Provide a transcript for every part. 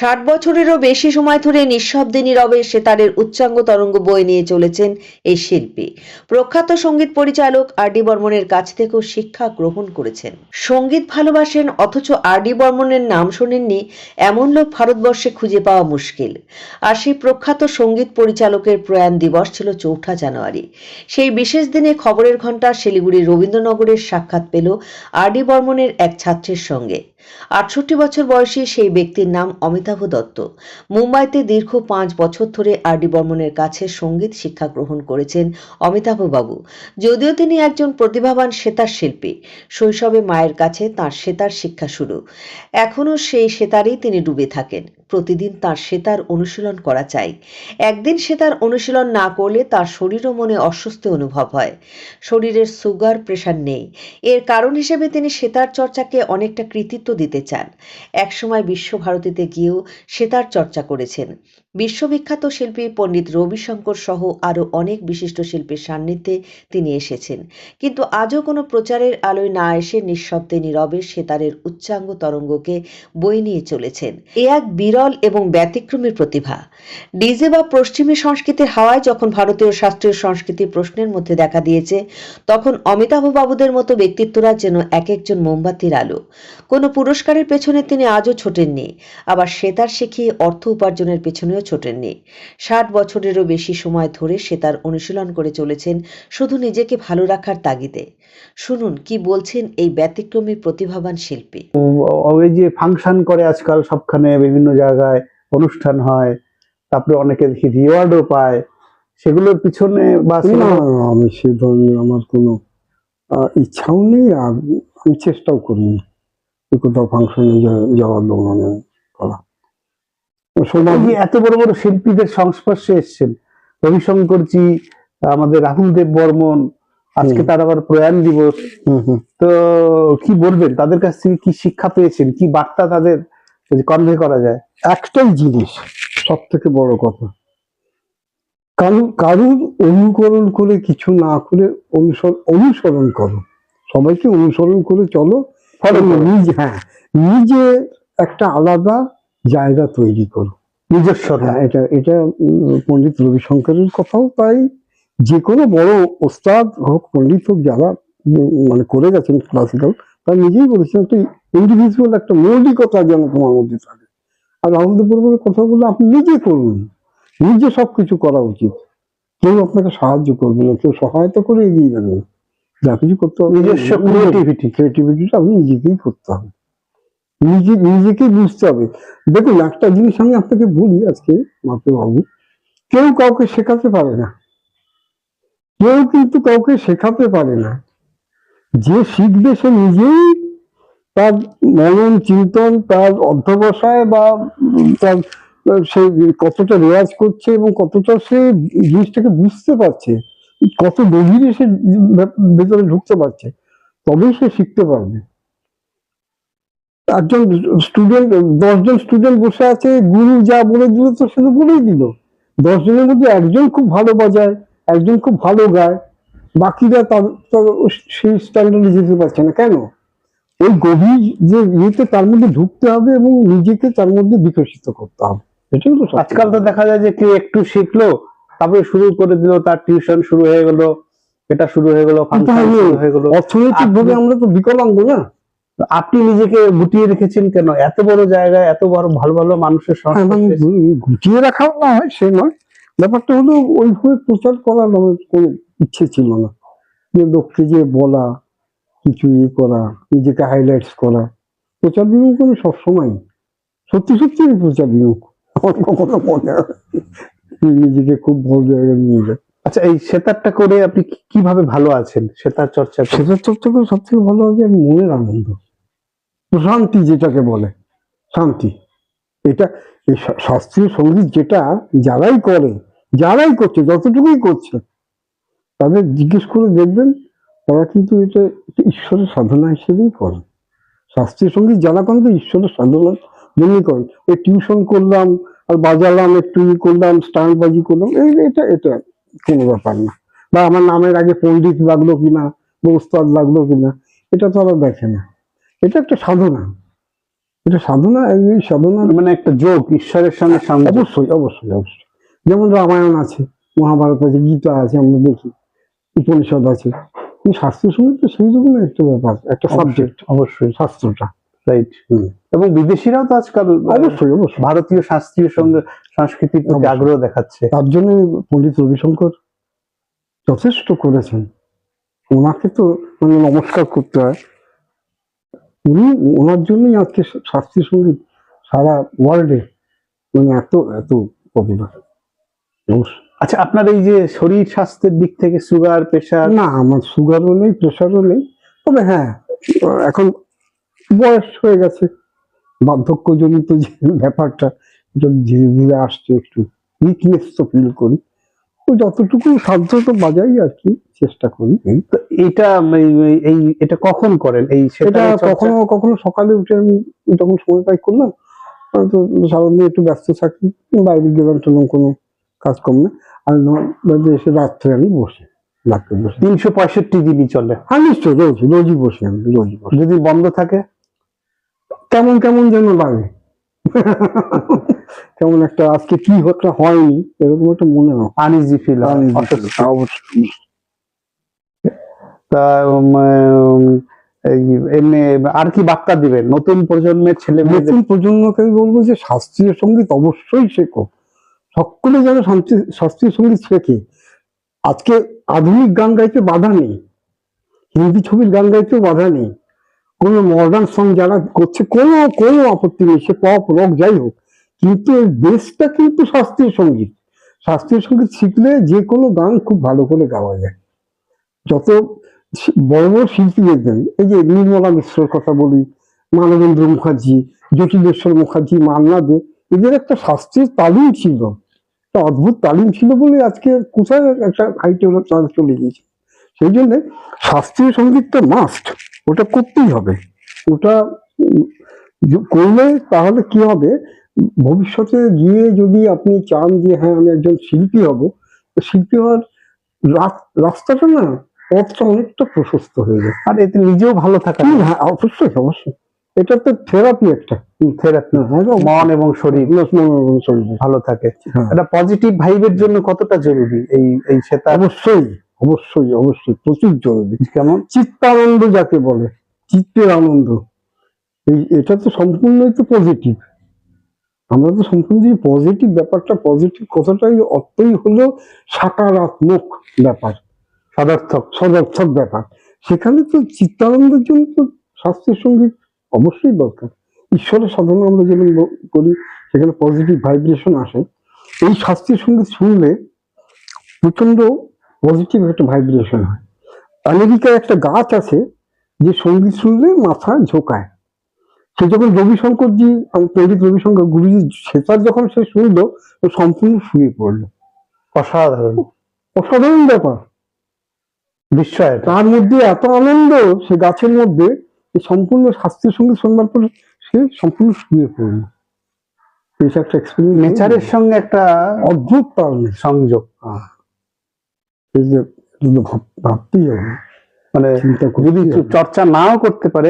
ষাট বছরেরও বেশি সময় ধরে নিঃশব্দে নীরবে সেতারের উচ্চাঙ্গ তরঙ্গ বয়ে নিয়ে চলেছেন এই শিল্পী। প্রখ্যাত সংগীত পরিচালক আর ডি বর্মনের কাছ থেকেও শিক্ষা গ্রহণ করেছেন। সংগীত ভালোবাসেন, অথচ আর ডি বর্মনের নাম শোনেননি এমন লোক ভারতবর্ষে খুঁজে পাওয়া মুশকিল। আর সেই প্রখ্যাত সংগীত পরিচালকের প্রয়াণ দিবস ছিল চৌঠা জানুয়ারি। সেই বিশেষ দিনে খবরের ঘণ্টা শিলিগুড়ির রবীন্দ্রনগরের সাক্ষাৎ পেল আর ডি বর্মনের এক ছাত্রের সঙ্গে। আটষট্টি বছর বয়সী সেই ব্যক্তির নাম অমিতাভ দত্ত। মুম্বাইতে দীর্ঘ পাঁচ বছর ধরে আর ডি বর্মনের কাছে সংগীত শিক্ষা গ্রহণ করেছেন অমিতাভ বাবু যদিও তিনি একজন প্রতিভাবান সেতার শিল্পী, শৈশবে মায়ের কাছে তার সেতার শিক্ষা শুরু। এখনও সেই সেতারেই তিনি ডুবে থাকেন। প্রতিদিন তার সেতার অনুশীলন করা চাই। একদিন সেতার অনুশীলন না করলে তার শরীর ও মনে অস্বস্তি অনুভব হয়। শরীরের সুগার প্রেশার নেই। এর কারণ হিসেবে তিনি সেতার চর্চাকে অনেকটা কৃতিত্ব দিতে চান। একসময় বিশ্বভারতীতে গিয়েও সেতার চর্চা করেছেন। বিশ্ববিখ্যাত শিল্পী পণ্ডিত রবিশঙ্কর সহ আরও অনেক বিশিষ্ট শিল্পীর সান্নিধ্যে তিনি এসেছেন। কিন্তু আজও কোনো প্রচারের আলোয় না এসে নিঃশব্দে নীরবে সেতারের উচ্চাঙ্গ তরঙ্গকে বয়ে নিয়ে চলেছেন। এ এক বিরল এবং ব্যতিক্রমী প্রতিভা। ডিজে বা পশ্চিমী সংস্কৃতির হাওয়ায় যখন ভারতীয় শাস্ত্রীয় সংস্কৃতি প্রশ্নের মধ্যে দেখা দিয়েছে, তখন অমিতাভ বাবুদের মতো ব্যক্তিত্বরা যেন এক একজন মোমবাতির আলো। কোনো পুরস্কারের পেছনে তিনি আজও ছোটেননি। আবার সেতার শিখিয়ে অর্থ উপার্জনের পেছনেও ছোটেননি। ষাট বছরেরও বেশি সময় ধরে সেতার অনুশীলন করে চলেছেন শুধু নিজেকে ভালো রাখার তাগিদে। শুনুন কি বলছেন এই ব্যতিক্রমী প্রতিভাবান শিল্পী? ওই যে ফাংশন করে আজকাল সবখানে বিভিন্ন জায়গায় অনুষ্ঠান হয় তারপরে অনেকে দেখি রিওয়ার্ডও পায় সেগুলোর পিছনে বা আমি সে ধরনের আমার কোনো আহ, ইচ্ছাও নেই আর আমি চেষ্টাও করিনি। কোথাও ফাংশনে যাওয়ার দৌড়ানো করা যে এত বড় বড় শিল্পীদের সংস্পর্শে এসছেন। রবিশঙ্করজি আমাদের রাহুল দেব বর্মন আজকে। তার আবার প্রয়াণ দিবস। হুম হুম। তো কি বলবেন তাদের কাছ থেকে কি শিক্ষা পেয়েছেন? কি বার্তা তাদের কনভে করা যায়? একটাই জিনিস সব থেকে বড় কথা কারণ কারুর অনুকরণ করে কিছু না করে অনুসরণ অনুসরণ করো। সবাইকে অনুসরণ করে চলো। নিজে হ্যাঁ নিজে একটা আলাদা জায়গা তৈরি করো নিজস্বতা হ্যাঁ এটা এটা পণ্ডিত রবিশঙ্করের কথাও তাই। যে কোনো বড় ওস্তাদ হোক পণ্ডিত হোক যারা মানে করে গেছেন ক্লাসিক্যাল তারা নিজেই বলেছেন একটা ইন্ডিভিজুয়াল একটা মৌলিকতা যেন তোমার মধ্যে থাকে। আর রাহুল দেবের কথা আপনি নিজে করুন। নিজে সবকিছু করা উচিত। কেউ আপনাকে সাহায্য করবে না কেউ সহায়তা করে এগিয়ে যাবে যা কিছু করতে হবে নিজস্ব ক্রিয়েটিভিটি ক্রিয়েটিভিটিটা আপনি নিজেকেই করতে হবে। নিজে নিজেকেই বুঝতে হবে। দেখুন, একটা জিনিস আমি আপনাকে বলি আজকে মাপে বাবু কেউ কাউকে শেখাতে পারে না। কেউ কিন্তু কাউকে শেখাতে পারে না। যে শিখবে সে নিজেই তার মনন চিন্তন, তার অধ্যবসায় বা তার, সে কতটা রেওয়াজ করছে এবং কতটা সে জিনিসটাকে বুঝতে পারছে, কত গভীরে সে ভেতরে ঢুকতে পারছে, তবেই সে শিখতে পারবে। একজন স্টুডেন্ট দশজন স্টুডেন্ট বসে আছে গুরু যা বলে দিল তো সে তো বলেই দিল। দশজনের মধ্যে একজন খুব ভালো বাজায় একজন খুব ভালো গায় বাকিরা তার সেই স্ট্যান্ডার্ডে যেতে পারছে না। কেন? ওই গভীর যে ইয়েতে তার মধ্যে ঢুকতে হবে এবং নিজেকে তার মধ্যে বিকশিত করতে হবে। এটাই হলো সবচেয়ে আজকাল তো দেখা যায় যে কেউ একটু শিখলো তারপরে শুরু করে দিল তার টিউশন শুরু হয়ে গেল এটা হয়ে শুরু হয়ে গেল। অর্থনৈতিক ভাবে আমরা তো বিকলাঙ্গ না। আপনি নিজেকে গুটিয়ে রেখেছেন কেন? এত বড় জায়গায় এত বড় ভালো ভালো মানুষের গুটিয়ে রাখাও না হয় সে নয়। ব্যাপারটা হলো ওইভাবে প্রচার করার আমার কোনো ইচ্ছে ছিল না। যে লোককে যে বলা কিছু ইয়ে করা নিজেকে হাইলাইটস করা প্রচার বিমুখ আমি সবসময় সত্যি সত্যি আমি প্রচার বিমুখ। আমার কখনো মনে নিজেকে খুব বড় জায়গায় নিয়ে যায় আচ্ছা এই সেতারটা করে আপনি কীভাবে ভালো আছেন? সেতার চর্চা সেতার চর্চা করে সব থেকে ভালো হবে মনের আনন্দ। প্রশান্তি যেটাকে বলে, শান্তি। এটা শাস্ত্রীয় সংগীত যেটা যারাই করে, যারাই করছে, যতটুকুই করছে, তাদের জিজ্ঞেস করে দেখবেন তারা কিন্তু এটা ঈশ্বরের সাধনা হিসেবেই করে। শাস্ত্রীয় সংগীত যারা করেন তো ঈশ্বরের সাধনা জন্যই করেন ওই টিউশন করলাম, আর বাজালাম, একটু ই করলাম, স্টান্ট বাজি করলাম, এই এটা এটা কোনো ব্যাপার না। বা আমার নামের আগে পণ্ডিত লাগল কিনা, বা লাগল কিনা, এটা তো আবার দেখে না। এটা একটা সাধনা। এটা সাধনা এই সাধনা মানে একটা যোগ ঈশ্বরের সঙ্গে অবশ্যই অবশ্যই অবশ্যই। যেমন রামায়ণ আছে মহাভারত আছে গীতা আছে আমরা দেখি উপনিষদ আছে। কিন্তু শাস্ত্রীয় সংগীত তো সেই রকম একটা ব্যাপার একটা সাবজেক্ট অবশ্যই। শাস্ত্রটা। রাইট। এবং বিদেশিরাও তো আজকাল অবশ্যই অবশ্যই। ভারতীয় শাস্ত্রীয় সঙ্গে সংস্কৃতির প্রতি আগ্রহ দেখাচ্ছে। তার জন্য পণ্ডিত রবিশঙ্কর যথেষ্ট করেছেন। ওনাকে তো মানে নমস্কার করতে হয়। উনি ওনার জন্যই আজকে শাস্ত্রীয় সংগীত সারা ওয়ার্ল্ডে মানে এত এত পপুলার আচ্ছা আপনার এই যে শরীর স্বাস্থ্যের দিক থেকে সুগার প্রেশার না আমার সুগারও নেই প্রেশারও নেই। তবে হ্যাঁ এখন বয়স হয়ে গেছে। বার্ধক্যজনিত যে ব্যাপারটা ধীরে ধীরে আসছে একটু উইকনেস তো ফিল করি। যতটুকু সাধ্য তো বাজাই আর কি চেষ্টা করি। তো এটা এই- এটা কখন করেন? এই সেটা কখনো কখনো সকালে উঠে আমি যখন সময় পাই করলাম তো সারাদিন একটু ব্যস্ত থাকি বাইরে গেলাম টেলাম কোনো কাজকর্ম না আর নয় এসে রাত্রে আমি বসি রাত্রে বসে। তিনশো পঁয়ষট্টি দিনই চলে। হ্যাঁ নিশ্চয় রোজ রোজই বসি আমি রোজই বসি। যদি বন্ধ থাকে? কেমন কেমন যেন লাগে। কেমন একটা আজকে কি হচ্ছে হয়নি এরকম একটা মনে হয়। আনইজি ফিল অবশ্যই। তা এমনি আর কি বার্তা দিবেন নতুন প্রজন্মের ছেলে নতুন প্রজন্মকে বলব যে শাস্ত্রীয় সংগীত অবশ্যই শেখো। সকলে যেন শাস্ত্রীয় সংগীত শেখে। আজকে আধুনিক গান গাইতে বাধা নেই। হিন্দি ছবির গান গাইতেও বাধা নেই। কোনো মডার্ন সং যারা করছে কোনো কোনো আপত্তি নেই। সে পপ রক যাই হোক। কিন্তু এর বেসটা কিন্তু শাস্ত্রীয় সংগীত। শাস্ত্রীয় সংগীত শিখলে যে কোনো গান খুব ভালো করে গাওয়া যায়। যত বড় বড় শিল্পী দেখবেন, এই যে নির্মলা মিশ্রর কথা বলি, মানবেন্দ্র মুখার্জি জটিলেশ্বর মুখার্জি, মান্না দে, এদের একটা শাস্ত্রীয় তালিম ছিল। একটা অদ্ভুত তালিম ছিল বলে আজকে কোথায় একটা হাইটে ওরা চলে গিয়েছে। সেই জন্যে শাস্ত্রীয় সঙ্গীতটা মাস্ট ওটা করতেই হবে। ওটা করলে তাহলে কি হবে? ভবিষ্যতে গিয়ে যদি আপনি চান যে হ্যাঁ আমি একজন শিল্পী হব তো শিল্পী হওয়ার রাস- রাস্তাটা না পথটা অনেকটা প্রশস্ত হয়ে যায়। আর এতে নিজেও ভালো থাকা হ্যাঁ অবশ্যই অবশ্যই। এটা তো থেরাপি একটা থেরাপি হ্যাঁ, হ্যাঁ, মন এবং শরীর মন এবং শরীরে। ভালো থাকে। একটা পজিটিভ ভাইবের জন্য কতটা জরুরি এই এই সেতার অবশ্যই অবশ্যই অবশ্যই প্রচুর জরুরি। কেমন? চিত্তানন্দ যাকে বলে চিত্তের আনন্দ। এই এটা তো সম্পূর্ণই তো পজিটিভ আমরা তো সম্পূর্ণ যে পজিটিভ ব্যাপারটা পজিটিভ কথাটাই অর্থই হলো সাকারাত্মক ব্যাপার, সদার্থক সদার্থক ব্যাপার। সেখানে তো চিত্তানন্দের জন্য তো শাস্ত্রীয় সংগীত অবশ্যই দরকার। ঈশ্বরের সাধনা আমরা যেমন করি, সেখানে পজিটিভ ভাইব্রেশন আসে। এই শাস্ত্রীয় সংগীত শুনলে প্রচণ্ড পজিটিভ একটা ভাইব্রেশন হয়। আমেরিকায় একটা গাছ আছে, যে সংগীত শুনলে মাথা ঝোকায়। সে যখন রবিশঙ্করজি পণ্ডিত রবিশঙ্কর গুরুজি সেতার যখন সে শুনলো ও সম্পূর্ণ শুয়ে পড়ল। অসাধারণ। অসাধারণ ব্যাপার। বিস্ময় তার মধ্যে এত আনন্দ সে গাছের মধ্যে সম্পূর্ণ শাস্ত্রীয় সংগীত শোনবার পর সে সম্পূর্ণ শুয়ে পড়ল। একটা এক্সপিরিয়েন্স নেচারের সঙ্গে একটা অদ্ভুত সংযোগ। এই যে এটা তো ভাব- ভাবতেই হবে। মানে যদি চর্চা নাও করতে পারে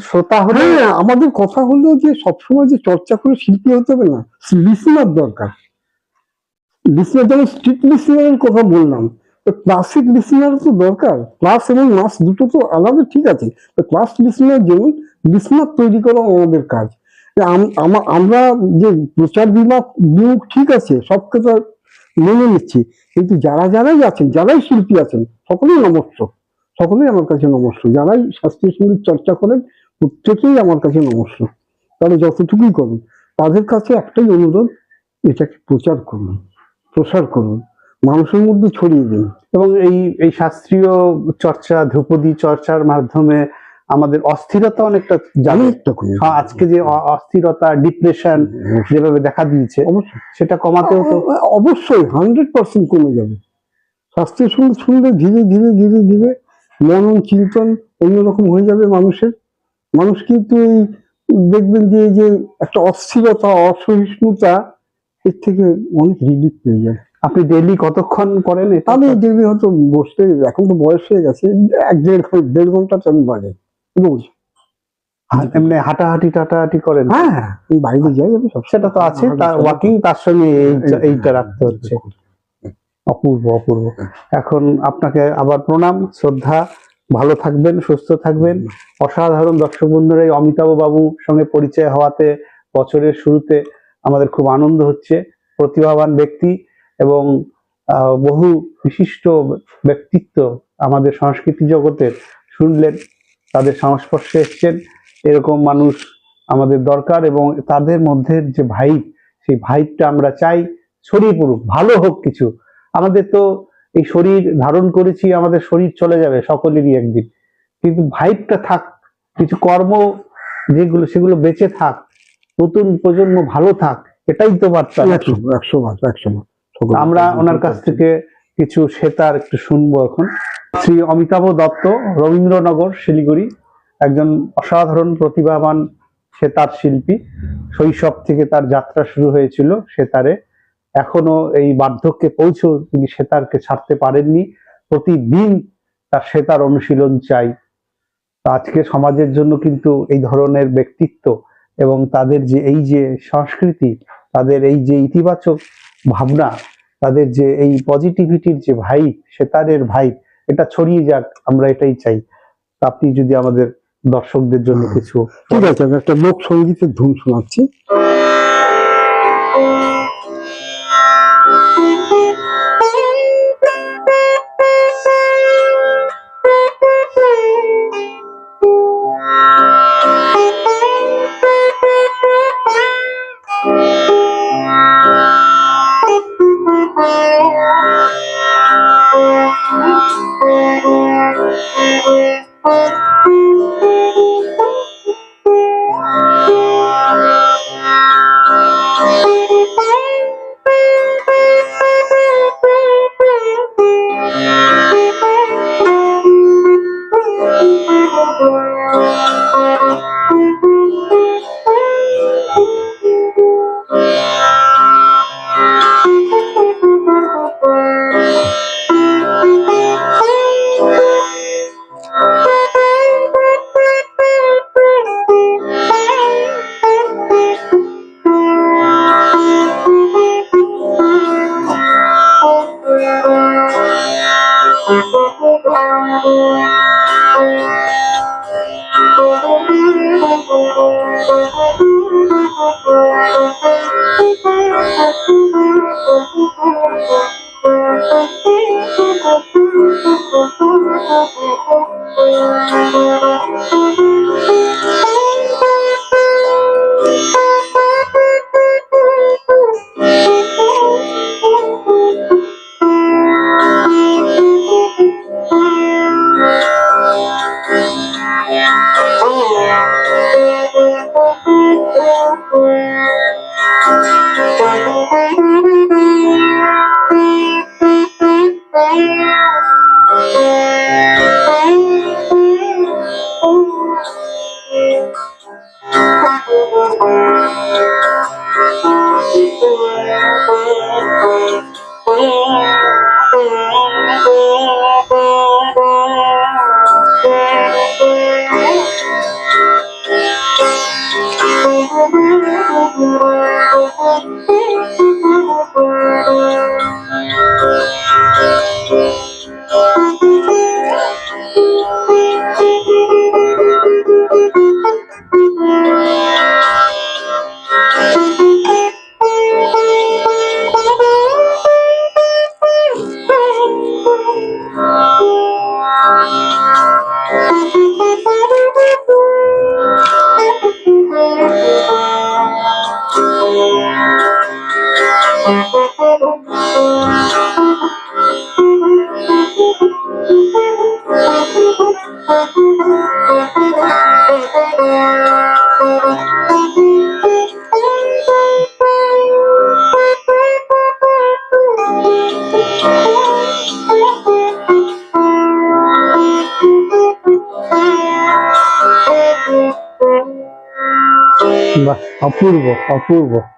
শ্রোতা হলে হ্যাঁ আমাদের কথা হলো যে সবসময় যে চর্চা করে শিল্পী হতে হবে না লিসনার দরকার। লিসনার যেমন স্ট্রিট লিসনারের কথা বললাম তো ক্লাসিক লিসনার তো দরকার। ক্লাস এবং মাস দুটো তো আলাদা ঠিক আছে। তো ক্লাস লিসনার যেমন লিসনার তৈরি করা আমাদের কাজ। আমা- আমরা যে প্রচার বিভাগ বিমুখ ঠিক আছে সব কথা মেনে নিচ্ছি। কিন্তু যারা যারাই আছেন যারাই শিল্পী আছেন সকলেই নমস্য সকলেই আমার কাছে নমস্য যারাই শাস্ত্রীয় সংগীত চর্চা করেন প্রত্যেকেই আমার কাছে নমস্য তাহলে যতটুকুই করুন তাদের কাছে একটাই অনুরোধ এটাকে প্রচার করুন প্রসার করুন মানুষের মধ্যে ছড়িয়ে দিন। এবং এই এই শাস্ত্রীয় চর্চা ধ্রুপদী চর্চার মাধ্যমে আমাদের অস্থিরতা অনেকটা জানে অনেকটা আজকে যে অস্থিরতা ডিপ্রেশন যেভাবে দেখা দিয়েছে সেটা কমাতেও তো অ- অবশ্যই হান্ড্রেড পার্সেন্ট কমে যাবে। শাস্ত্রীয় সংগীত শুনলে ধীরে ধীরে ধীরে ধীরে মনন চিন্তন অন্যরকম হয়ে যাবে মানুষের। মানুষ কিন্তু এই দেখবেন যে এই যে একটা অস্থিরতা অসহিষ্ণুতা এর থেকে অনেক রিলিফ পেয়ে যায়। আপনি ডেইলি কতক্ষণ করেন আমি ডেলি হয়তো বসতে এখন তো বয়স হয়ে গেছে এক দেড় ঘণ্টা দেড় ঘণ্টা তো আমি বাজে রোজ এমনি হাঁটাহাঁটি টাটাহাঁটি করেন? হ্যাঁ হ্যাঁ বাইরে যাই আমি সব সেটা তো আছে তার ওয়াকিং তার সঙ্গে এইটা- এইটা রাখতে হচ্ছে। অপূর্ব অপূর্ব। এখন আপনাকে আবার প্রণাম, শ্রদ্ধা, ভালো থাকবেন, সুস্থ থাকবেন। অসাধারণ দর্শক বন্ধুরা, এই অমিতাভ বাবু সঙ্গে পরিচয় হওয়াতে, বছরের শুরুতে আমাদের খুব আনন্দ হচ্ছে। প্রতিভাবান ব্যক্তি এবং বহু বিশিষ্ট ব্যক্তিত্ব আমাদের সংস্কৃতি জগতের শুনলেন, তাদের সংস্পর্শে এসছেন। এরকম মানুষ আমাদের দরকার এবং তাদের মধ্যে যে ভাইব সেই ভাইবটা আমরা চাই, ছড়িয়ে পড়ুক, ভালো হোক কিছু। আমাদের তো এই শরীর ধারণ করেছি আমাদের শরীর চলে যাবে সকলেরই একদিন। কিন্তু ভাইবটা থাক কিছু কর্ম যেগুলো সেগুলো বেঁচে থাক নতুন প্রজন্ম ভালো থাক এটাই তো বার্তা। আমরা ওনার কাছ থেকে কিছু সেতার একটু শুনব এখন। শ্রী অমিতাভ দত্ত রবীন্দ্রনগর শিলিগুড়ি একজন অসাধারণ প্রতিভাবান সেতার শিল্পী। শৈশব থেকে তার যাত্রা শুরু হয়েছিল সেতারে। এখনও এই বার্ধক্যে পৌঁছেও তিনি সেতারকে ছাড়তে পারেননি। প্রতিদিন তার সেতার অনুশীলন চাই। আজকে সমাজের জন্য কিন্তু এই ধরনের ব্যক্তিত্ব এবং তাদের যে এই যে সংস্কৃতি তাদের এই যে ইতিবাচক ভাবনা তাদের যে এই পজিটিভিটির যে ভাই সেতারের ভাই এটা ছড়িয়ে যাক আমরা এটাই চাই। আপনি যদি আমাদের দর্শকদের জন্য কিছু ঠিক আছে আমি একটা লোক সঙ্গীতের ধুম শোনাচ্ছি। Música বাহ অপূর্ব অপূর্ব